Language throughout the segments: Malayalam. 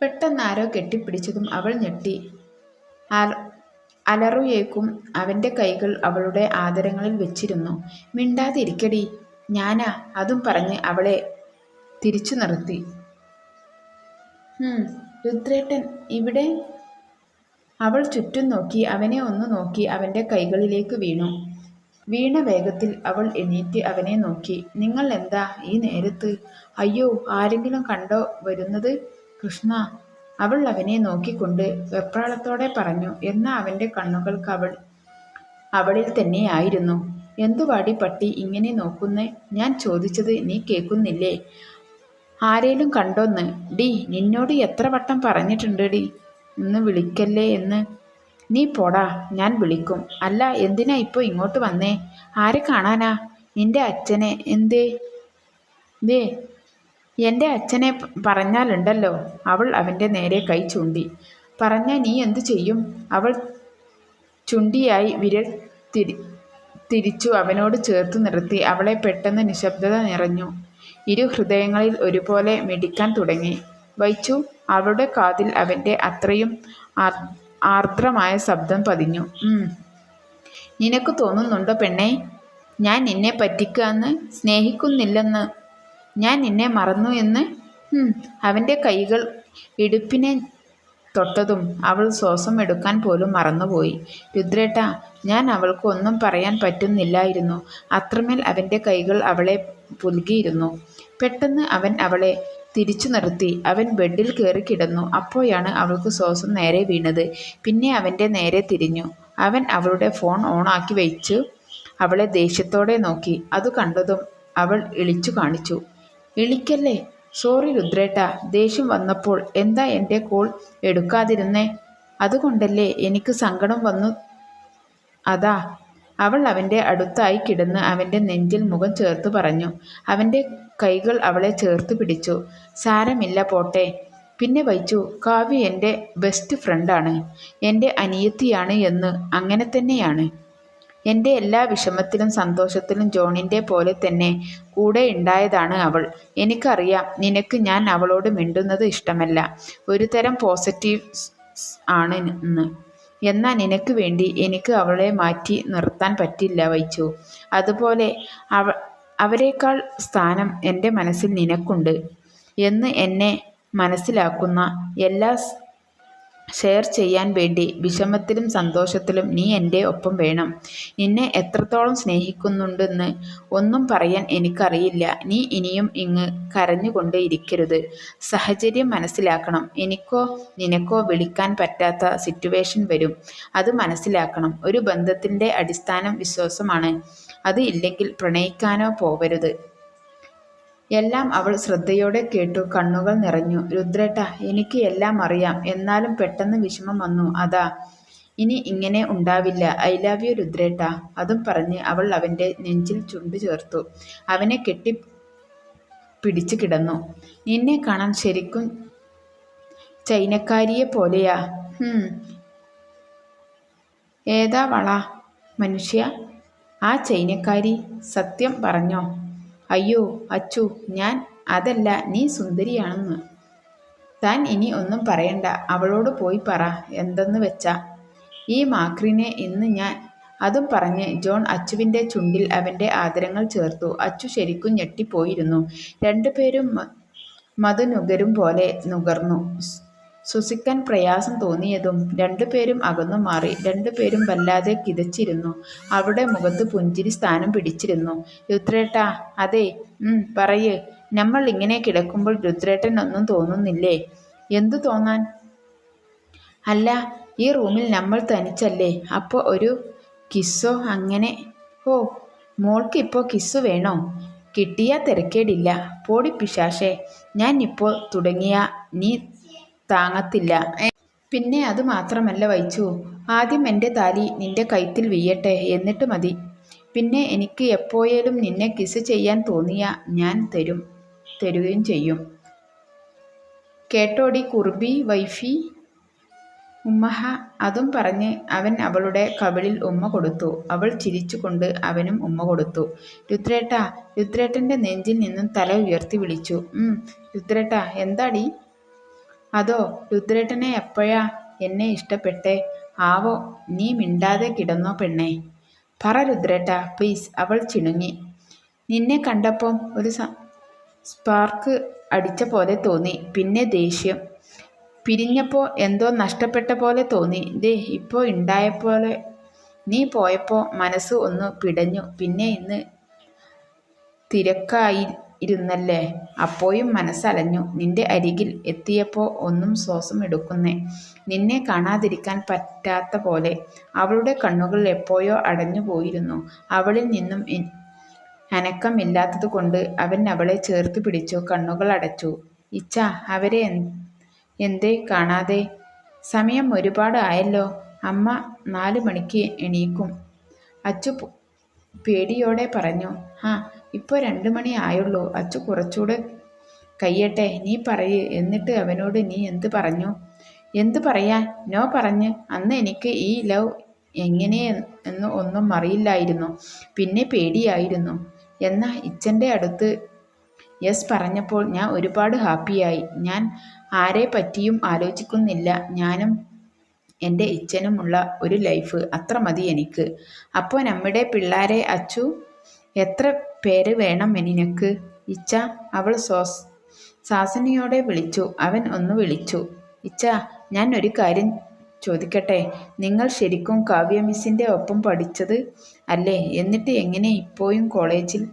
പെട്ടെന്ന് ആരോ കെട്ടിപ്പിടിച്ചതും അവൾ ഞെട്ടി. അലറുയേക്കും അവന്റെ കൈകൾ അവളുടെ ആദരങ്ങളിൽ വെച്ചിരുന്നു. മിണ്ടാതിരിക്കടി ഞാനാ അതും പറഞ്ഞ് അവളെ തിരിച്ചു നിർത്തി. രുദ്രേട്ടൻ ഇവിടെ? അവൾ ചുറ്റും നോക്കി അവനെ ഒന്ന് നോക്കി അവന്റെ കൈകളിലേക്ക് വീണു. വീണ വേഗത്തിൽ അവൾ എണീറ്റ് അവനെ നോക്കി. നിങ്ങൾ എന്താ ഈ നേരത്ത്? അയ്യോ ആരെങ്കിലും കണ്ടോ വരുന്നത്? കൃഷ്ണ അവൾ അവനെ നോക്കിക്കൊണ്ട് വെപ്രാളത്തോടെ പറഞ്ഞു എന്നാ അവന്റെ കണ്ണുകൾക്ക് അവൾ? അവളിൽ തന്നെയായിരുന്നു എന്തുവാടി പട്ടി ഇങ്ങനെ നോക്കുന്നേ? ഞാൻ ചോദിച്ചത് നീ കേൾക്കുന്നില്ലേ? ആരേലും കണ്ടോന്ന്? ഡി നിന്നോട് എത്ര വട്ടം പറഞ്ഞിട്ടുണ്ട് ഡി? ഇന്ന് വിളിക്കല്ലേ എന്ന്? നീ പോടാ ഞാൻ വിളിക്കും. അല്ല എന്തിനാ ഇപ്പോൾ ഇങ്ങോട്ട് വന്നേ? ആരെ കാണാനാ? നിന്റെ അച്ഛനെ എന്തേ? ദേ എന്റെ അച്ഛനെ പറഞ്ഞാലുണ്ടല്ലോ അവൾ അവന്റെ നേരെ കൈ ചൂണ്ടി. പറഞ്ഞാൽ നീ എന്തു ചെയ്യും? അവൾ ചുണ്ടിയായി വിരൽ തിരി തിരിച്ചു അവനോട് ചേർത്ത് നിർത്തി. അവളെ പെട്ടെന്ന് നിശബ്ദത നിറഞ്ഞു. ഇരു ഹൃദയങ്ങളിൽ ഒരുപോലെ മിടിക്കാൻ തുടങ്ങി. വൈച്ചു അവളുടെ കാതിൽ അവന്റെ അത്രയും ആർദ്രമായ ശബ്ദം പതിഞ്ഞു. നിനക്ക് തോന്നുന്നുണ്ടോ പെണ്ണേ? ഞാൻ നിന്നെ പറ്റിക്കാന്ന് സ്നേഹിക്കുന്നില്ലെന്ന്. ഞാൻ നിന്നെ മറന്നു എന്ന്? അവന്റെ കൈകൾ ഇടുപ്പിനെ തൊട്ടതും അവൾ ശ്വാസം എടുക്കാൻ പോലും മറന്നുപോയി. രുദ്രേട്ട ഞാൻ അവൾക്ക് ഒന്നും പറയാൻ പറ്റുന്നില്ലായിരുന്നു. അത്രമേൽ അവന്റെ കൈകൾ അവളെ പുൽകിയിരുന്നു പെട്ടെന്ന് അവൻ അവളെ തിരിച്ചു നിർത്തി. അവൻ ബെഡിൽ കയറി കിടന്നു. അപ്പോഴാണ് അവൾക്ക് ശ്വാസം നേരെ വീണത്. പിന്നെ അവന്റെ നേരെ തിരിഞ്ഞു. അവൻ അവളുടെ ഫോൺ ഓണാക്കി വെച്ചു. അവളെ ദേഷ്യത്തോടെ നോക്കി. അത് കണ്ടതും അവൾ ഇളിച്ചു കാണിച്ചു. ഇളിക്കല്ലേ? സോറി രുദ്രേട്ട ദേഷ്യം വന്നപ്പോൾ എന്താ എന്റെ കോൾ എടുക്കാതിരുന്നേ? അതുകൊണ്ടല്ലേ എനിക്ക് സങ്കടം വന്നു? അതാ അവൾ അവന്റെ അടുത്തായി കിടന്ന് അവന്റെ നെഞ്ചിൽ മുഖം ചേർത്ത് പറഞ്ഞു. അവന്റെ കൈകൾ അവളെ ചേർത്ത് പിടിച്ചു. സാരമില്ല പോട്ടെ. പിന്നെ വൈച്ചു കാവ്യ എന്റെ ബെസ്റ്റ് ഫ്രണ്ടാണ് എന്റെ അനിയത്തിയാണ് എന്ന് അങ്ങനെ തന്നെയാണ്. എന്റെ എല്ലാ വിഷമത്തിലും സന്തോഷത്തിലും ജോണിന്റെ പോലെ തന്നെ കൂടെ ഉണ്ടായതാണ് അവൾ. എനിക്കറിയാം നിനക്ക് ഞാൻ അവളോട് മിണ്ടുന്നത് ഇഷ്ടമല്ല. ഒരു തരം പോസിറ്റീവ് ആണ് ഇന്ന് എന്നാൽ നിനക്ക് വേണ്ടി എനിക്ക് അവളെ മാറ്റി നിർത്താൻ പറ്റില്ല വൈച്ചു. അതുപോലെ അവ അവരെക്കാൾ സ്ഥാനം എന്റെ മനസ്സിൽ നിനക്കുണ്ട്. എന്ന് എന്നെ മനസ്സിലാക്കുന്ന എല്ലാ ഷെയർ ചെയ്യാൻ വേണ്ടി വിഷമത്തിലും സന്തോഷത്തിലും നീ എന്റെ ഒപ്പം വേണം. നിന്നെ എത്രത്തോളം സ്നേഹിക്കുന്നുണ്ടെന്ന് ഒന്നും പറയാൻ എനിക്കറിയില്ല. നീ ഇനിയും ഇങ്ങ് കരഞ്ഞുകൊണ്ട് ഇരിക്കരുത്. സാഹചര്യം മനസ്സിലാക്കണം. എനിക്കോ നിനക്കോ വിളിക്കാൻ പറ്റാത്ത സിറ്റുവേഷൻ വരും. അത് മനസ്സിലാക്കണം. ഒരു ബന്ധത്തിന്റെ അടിസ്ഥാനം വിശ്വാസമാണ്. അത് ഇല്ലെങ്കിൽ പ്രണയിക്കാനോ പോവരുത്. എല്ലാം അവൾ ശ്രദ്ധയോടെ കേട്ടു കണ്ണുകൾ നിറഞ്ഞു. രുദ്രേട്ട എനിക്ക് എല്ലാം അറിയാം. എന്നാലും പെട്ടെന്ന് വിഷമം വന്നു. അതാ ഇനി ഇങ്ങനെ ഉണ്ടാവില്ല. ഐ ലവ് യു രുദ്രേട്ട. അതും പറഞ്ഞ് അവൾ അവന്റെ നെഞ്ചിൽ ചുണ്ടു ചേർത്തു. അവനെ കെട്ടി പിടിച്ചു കിടന്നു. നിന്നെ കാണാൻ ശരിക്കും ചൈനക്കാരിയെ പോലെയാ. ഏതാ വള മനുഷ്യ? ആ ചൈനക്കാരി സത്യം പറഞ്ഞോ? അയ്യോ അച്ചു ഞാൻ അതല്ല നീ സുന്ദരിയാണെന്ന്. താൻ ഇനി ഒന്നും പറയണ്ട അവളോട് പോയി പറ എന്തെന്ന് വെച്ചാ. ഈ മാക്രിനെ ഇന്ന് ഞാൻ അതും പറഞ്ഞ് ജോൺ അച്ചുവിന്റെ ചുണ്ടിൽ അവന്റെ ആദരങ്ങൾ ചേർത്തു. അച്ചു ശരിക്കും ഞെട്ടിപ്പോയിരുന്നു. രണ്ടുപേരും മധുനുകരും പോലെ നുകർന്നു. ശ്വസിക്കാൻ പ്രയാസം തോന്നിയതും രണ്ടുപേരും അകന്നു മാറി രണ്ടുപേരും വല്ലാതെ കിതച്ചിരുന്നു. അവിടെ മുഖത്ത് പുഞ്ചിരി സ്ഥാനം പിടിച്ചിരുന്നു. രുദ്രേട്ടാ അതെ പറയ്. നമ്മൾ ഇങ്ങനെ കിടക്കുമ്പോൾ രുദ്രേട്ടൻ ഒന്നും തോന്നുന്നില്ലേ? എന്തു തോന്നാൻ? അല്ല ഈ റൂമിൽ നമ്മൾ തനിച്ചല്ലേ? അപ്പോൾ ഒരു കിസ്സോ അങ്ങനെ? ഓ മോൾക്ക് ഇപ്പോൾ കിസ് വേണോ? കിട്ടിയാൽ തിരക്കേടില്ല. പോടി പിശാശേ. ഞാൻ ഇപ്പോൾ തുടങ്ങിയ നീ താങ്ങത്തില്ല. പിന്നെ അത് മാത്രമല്ല വൈച്ചു ആദ്യം എന്റെ താലി നിന്റെ കൈത്തിൽ വീയട്ടെ എന്നിട്ട് മതി. പിന്നെ എനിക്ക് എപ്പോഴേലും നിന്നെ കിസ് ചെയ്യാൻ തോന്നിയ ഞാൻ തരും തരുകയും ചെയ്യും. കേട്ടോടി കുർബി വൈഫി ഉമ്മഹ അതും പറഞ്ഞ് അവൻ അവളുടെ കവിളിൽ ഉമ്മ കൊടുത്തു. അവൾ ചിരിച്ചുകൊണ്ട് അവനും ഉമ്മ കൊടുത്തു. രുദ്രേട്ട രുദ്രേട്ടന്റെ നെഞ്ചിൽ നിന്നും തല ഉയർത്തി വിളിച്ചു. രുദ്രേട്ട എന്താടി? അതോ രുദ്രേട്ടനെ എപ്പോഴാ എന്നെ ഇഷ്ടപ്പെട്ടേ? ആവോ നീ മിണ്ടാതെ കിടന്നോ പെണ്ണേ? പറ രുദ്രേട്ട പ്ലീസ് അവൾ ചിണുങ്ങി. നിന്നെ കണ്ടപ്പം ഒരു സ്പാർക്ക് അടിച്ച പോലെ തോന്നി. പിന്നെ ദേഷ്യം. പിരിഞ്ഞപ്പോൾ എന്തോ നഷ്ടപ്പെട്ട പോലെ തോന്നി. ദേ ഇപ്പോൾ ഉണ്ടായപ്പോലെ നീ പോയപ്പോൾ മനസ്സ് ഒന്ന് പിടഞ്ഞു. പിന്നെ ഇന്ന് തിരക്കായി ഇരുന്നല്ലേ? അപ്പോഴും മനസ്സലഞ്ഞു. നിന്റെ അരികിൽ എത്തിയപ്പോൾ ഒന്നും ശ്വാസം എടുക്കുന്നേ. നിന്നെ കാണാതിരിക്കാൻ പറ്റാത്ത പോലെ. അവളുടെ കണ്ണുകൾ എപ്പോഴോ അടഞ്ഞു പോയിരുന്നു. അവളിൽ നിന്നും അനക്കമില്ലാത്തത് കൊണ്ട് അവൻ അവളെ ചേർത്ത് പിടിച്ചു കണ്ണുകൾ അടച്ചു. ഇച്ച അവരെ എന്തേ കാണാതെ? സമയം ഒരുപാട് ആയല്ലോ. അമ്മ നാലു മണിക്ക് എണീക്കും. അച്ചു പേടിയോടെ പറഞ്ഞു. ആ ഇപ്പോൾ രണ്ട് മണി ആയുള്ളൂ. അച്ചു കുറച്ചുകൂടെ കയ്യട്ടെ നീ പറയ്. എന്നിട്ട് അവനോട് നീ എന്ത് പറഞ്ഞു? എന്ത് പറയാ? നോ പറഞ്ഞ്. അന്ന് എനിക്ക് ഈ ലവ് എങ്ങനെ എന്ന് ഒന്നും അറിയില്ലായിരുന്നു. പിന്നെ പേടിയായിരുന്നു. എന്നാൽ ഇച്ചന്റെ അടുത്ത് യെസ് പറഞ്ഞപ്പോൾ ഞാൻ ഒരുപാട് ഹാപ്പിയായി. ഞാൻ ആരെ പറ്റിയും ആലോചിക്കുന്നില്ല. ഞാനും എന്റെ ഇച്ഛനുമുള്ള ഒരു ലൈഫ്. അത്ര മതി എനിക്ക്. അപ്പോൾ നമ്മുടെ പിള്ളേരെ അച്ചു എത്ര പേര് വേണം നിനക്ക് ഇച്ച അവൾ സോസ് സാസനിയോടെ വിളിച്ചു. അവൻ ഒന്ന് വിളിച്ചു. ഇച്ച ഞാൻ ഒരു കാര്യം ചോദിക്കട്ടെ? നിങ്ങൾ ശരിക്കും കാവ്യ മിസ്സിന്റെ ഒപ്പം പഠിച്ചത് അല്ലേ? എന്നിട്ട് എങ്ങനെ ഇപ്പോഴും കോളേജിൽ?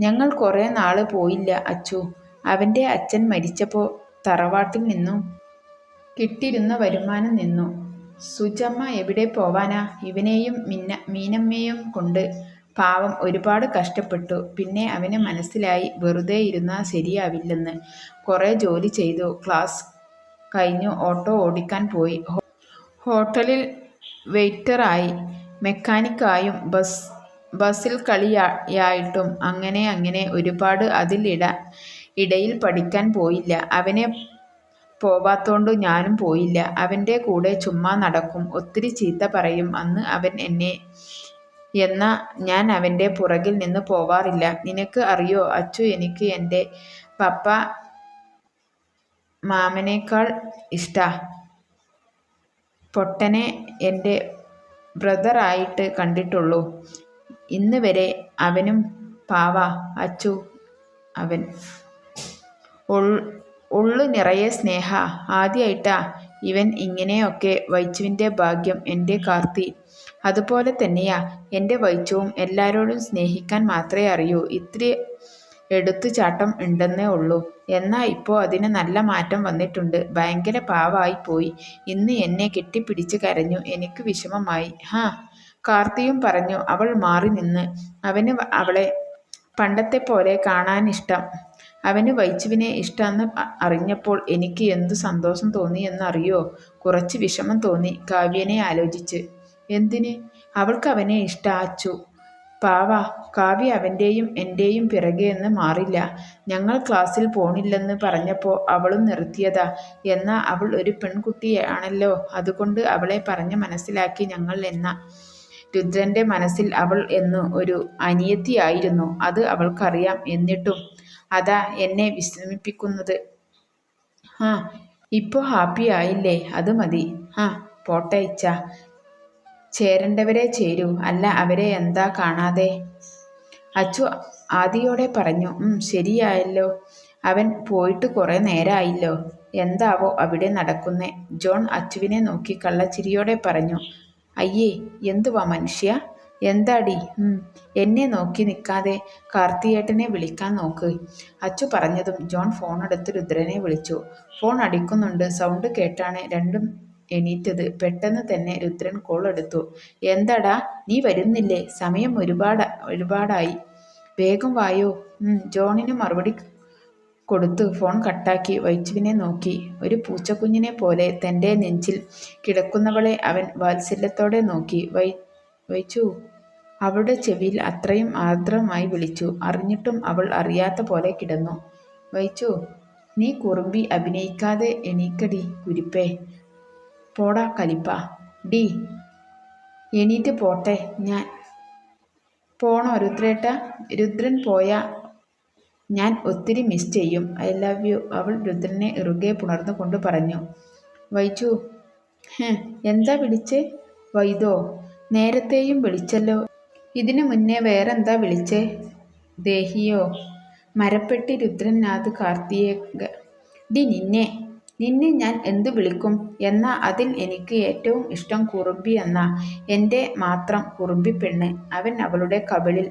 ഞങ്ങൾ കുറേ നാൾ പോയില്ല അച്ചു. അവന്റെ അച്ഛൻ മരിച്ചപ്പോൾ തറവാട്ടിൽ നിന്നും കിട്ടിയിരുന്ന വരുമാനം നിന്നു. സുജമ്മ എവിടെ പോവാനാ? ഇവനെയും മിന്ന മീനമ്മയും കൊണ്ട് പാവം ഒരുപാട് കഷ്ടപ്പെട്ടു. പിന്നെ അവന് മനസ്സിലായി വെറുതെ ഇരുന്നാൽ ശരിയാവില്ലെന്ന്. കുറേ ജോലി ചെയ്തു. ക്ലാസ് കഴിഞ്ഞു. ഓട്ടോ ഓടിക്കാൻ പോയി. ഹോട്ടലിൽ വെയിറ്ററായി. മെക്കാനിക്കായും ബസ് ബസ്സിൽ കളിയായിട്ടും അങ്ങനെ അങ്ങനെ ഒരുപാട് അതിലിട ഇട ഇടയിൽ പഠിക്കാൻ പോയില്ല. അവനെ പോവാത്തോണ്ട് ഞാനും പോയില്ല. അവന്റെ കൂടെ ചുമ്മാ നടക്കും. ഒത്തിരി ചീത്ത പറയും. അന്ന് അവൻ എന്നെ എന്നാ ഞാൻ അവന്റെ പുറകിൽ നിന്ന് പോവാറില്ല. നിനക്ക് അറിയോ? അച്ചു എനിക്ക് എന്റെ പപ്പ മാമനേക്കാൾ ഇഷ്ട. പൊട്ടനെ എന്റെ ബ്രദറായിട്ട് കണ്ടിട്ടുള്ളൂ. ഇന്ന് വരെ അവനും പാവ. അച്ചു അവൻ ഉള്ളു നിറയെ സ്നേഹ. ആദ്യമായിട്ടാ ഇവൻ ഇങ്ങനെയൊക്കെ വൈച്ചുവിന്റെ ഭാഗ്യം എന്റെ കാർത്തി. അതുപോലെ തന്നെയാ എന്റെ വൈച്ചുവും എല്ലാവരോടും സ്നേഹിക്കാൻ മാത്രമേ അറിയൂ. ഇത്തിരി എടുത്തുചാട്ടം ഉണ്ടെന്നേ ഉള്ളൂ. എന്നാൽ ഇപ്പോൾ അതിന് നല്ല മാറ്റം വന്നിട്ടുണ്ട്. ഭയങ്കര പാവായി പോയി. ഇന്ന് എന്നെ കെട്ടിപ്പിടിച്ച് കരഞ്ഞു. എനിക്ക് വിഷമമായി. ഹാ കാർത്തിയും പറഞ്ഞു. അവൾ മാറി നിന്ന്. അവന് അവളെ പണ്ടത്തെ പോലെ കാണാനിഷ്ടം. അവന് വൈച്ചുവിനെ ഇഷ്ടമെന്ന് അറിഞ്ഞപ്പോൾ എനിക്ക് എന്തു സന്തോഷം തോന്നി എന്നറിയോ? കുറച്ച് വിഷമം തോന്നി കാവ്യനെ ആലോചിച്ച്. എന്തിന്? അവൾക്ക് അവനെ ഇഷ്ടാച്ചു. പാവ കാവ്യ അവന്റെയും എന്റെയും പിറകെ എന്ന് മാറില്ല. ഞങ്ങൾ ക്ലാസ്സിൽ പോണില്ലെന്ന് പറഞ്ഞപ്പോൾ അവളും നിർത്തിയതാ. എന്നാൽ അവൾ ഒരു പെൺകുട്ടിയാണല്ലോ. അതുകൊണ്ട് അവളെ പറഞ്ഞ് മനസ്സിലാക്കി ഞങ്ങൾ എന്ന. രുദ്രന്റെ മനസ്സിൽ അവൾ എന്ന് ഒരു അനിയത്തിയായിരുന്നു. അത് അവൾക്കറിയാം. എന്നിട്ടും അതാ എന്നെ വിശ്രമിപ്പിക്കുന്നത്. ആ ഇപ്പോൾ ഹാപ്പി ആയില്ലേ? അത് മതി. ആ പോട്ടെ ഇച്ച ചേരേണ്ടവരെ ചേരൂ. അല്ല അവരെ എന്താ കാണാതെ? അച്ചു ആദിയോടെ പറഞ്ഞു ശരിയായല്ലോ. അവൻ പോയിട്ട് കുറേ നേരമായില്ലോ എന്താവോ അവിടെ നടക്കുന്നേ. ജോൺ അച്ചുവിനെ നോക്കി കള്ളച്ചിരിയോടെ പറഞ്ഞു അയ്യേ എന്തുവാ മനുഷ്യ? എന്താടി? എന്നെ നോക്കി നിൽക്കാതെ കാർത്തിയേട്ടനെ വിളിക്കാൻ നോക്ക്. അച്ചു പറഞ്ഞതും ജോൺ ഫോൺ എടുത്ത് രുദ്രനെ വിളിച്ചു. ഫോൺ അടിക്കുന്നുണ്ട്. സൗണ്ട് കേട്ടാണ് രണ്ടും എണീറ്റത്. പെട്ടെന്ന് തന്നെ രുദ്രൻ കോൾ എടുത്തു. എന്താടാ? നീ വരുന്നില്ലേ? സമയം ഒരുപാട് ഒരുപാടായി. വേഗം വായോ. ജോണിന് മറുപടി കൊടുത്ത് ഫോൺ കട്ടാക്കി വൈച്ചുവിനെ നോക്കി. ഒരു പൂച്ചക്കുഞ്ഞിനെ പോലെ തന്റെ നെഞ്ചിൽ കിടക്കുന്നവളെ അവൻ വാത്സല്യത്തോടെ നോക്കി. വൈ വൈച്ചു. അവളുടെ ചെവിയിൽ അത്രയും ആർദ്രമായി വിളിച്ചു. അറിഞ്ഞിട്ടും അവൾ അറിയാത്ത പോലെ കിടന്നു. വൈച്ചു നീ കുറുമ്പി അഭിനയിക്കാതെ എണീക്കടി കുരിപ്പേ. പോടാ കലിപ്പ. ഡി എണീറ്റ് പോട്ടെ ഞാൻ പോണോ രുദ്രേട്ട രുദ്രൻ പോയ ഞാൻ ഒത്തിരി മിസ് ചെയ്യും. ഐ ലവ് യു അവൾ രുദ്രനെ ഇറുകെ പുണർന്നുകൊണ്ട് പറഞ്ഞു. വൈജു എന്താ വിളിച്ച്? വൈദോ. നേരത്തെയും വിളിച്ചല്ലോ. ഇതിനു മുന്നേ വേറെന്താ വിളിച്ചേ? ദേഹിയോ? മരപ്പെട്ടി രുദ്രനാഥ് കാർത്തിയേക. ഡി നിന്നെ. നിന്നെ ഞാൻ എന്തു വിളിക്കും? എന്നാ അതിൽ എനിക്ക് ഏറ്റവും ഇഷ്ടം കുറുമ്പി എന്ന. എന്റെ മാത്രം കുറുമ്പി പെണ്ണ്. അവൻ അവളുടെ കവിളിൽ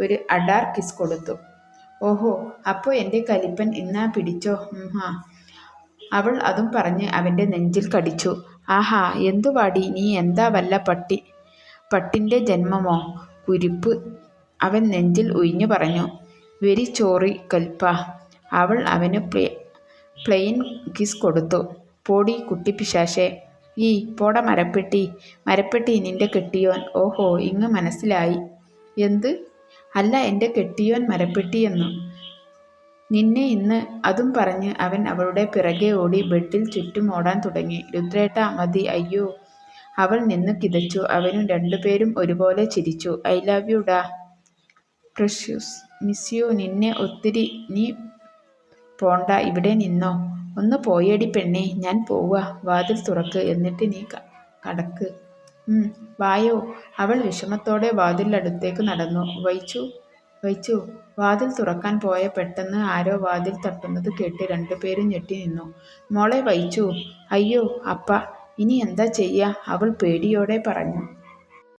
ഒരു അഡാർ കിസ് കൊടുത്തു. ഓഹോ അപ്പോൾ എന്റെ കലിപ്പൻ ഇന്നാ പിടിച്ചോ? ഹാ. അവൾ അതും പറഞ്ഞ് അവന്റെ നെഞ്ചിൽ കടിച്ചു. ആഹാ എന്തുവാടി? നീ എന്താ വല്ല പട്ടി? പട്ടിന്റെ ജന്മമോ? കുരിപ്പ്. അവൻ നെഞ്ചിൽ ഉയിഞ്ഞു പറഞ്ഞു വെരി ചോറി കൽപ്പ അവൾ അവന് പ്ലേ പ്ലെയിൻ കിസ് കൊടുത്തു. പോടി കുട്ടിപ്പിശാശെ ഈ പോട മരപ്പെട്ടി മരപ്പെട്ടി നിന്റെ കെട്ടിയോൻ. ഓഹോ ഇങ്ങ് മനസ്സിലായി. എന്ത്? അല്ല എന്റെ കെട്ടിയോൻ മരപ്പെട്ടിയെന്നു നിന്നെ ഇന്ന് അതും പറഞ്ഞ് അവൻ അവളുടെ പിറകെ ഓടി ബെഡിൽ ചുറ്റും ഓടാൻ തുടങ്ങി. രുദ്രേട്ട മതി. അയ്യോ അവൾ നിന്നു കിതച്ചു. അവനും രണ്ടുപേരും ഒരുപോലെ ചിരിച്ചു. ഐ ലവ് യു ഡാ പ്രഷ്യൂസ്. Miss you. നിന്നെ ഒത്തിരി നീ പോണ്ട. ഇവിടെ നിന്നോ. ഒന്ന് പോയടി പെണ്ണെ. ഞാൻ പോവുക വാതിൽ തുറക്ക്. എന്നിട്ട് നീ കടക്ക്. വായോ. അവൾ വിഷമത്തോടെ വാതിലടുത്തേക്ക് നടന്നു. വൈച്ചു വൈച്ചു. വാതിൽ തുറക്കാൻ പോയ പെട്ടെന്ന് ആരോ വാതിൽ തട്ടുന്നത് കേട്ട് രണ്ടുപേരും ഞെട്ടി നിന്നു. മോളെ വൈച്ചു. അയ്യോ അപ്പ. ഇനി എന്താ ചെയ്യാ? അവൾ പേടിയോടെ പറഞ്ഞു.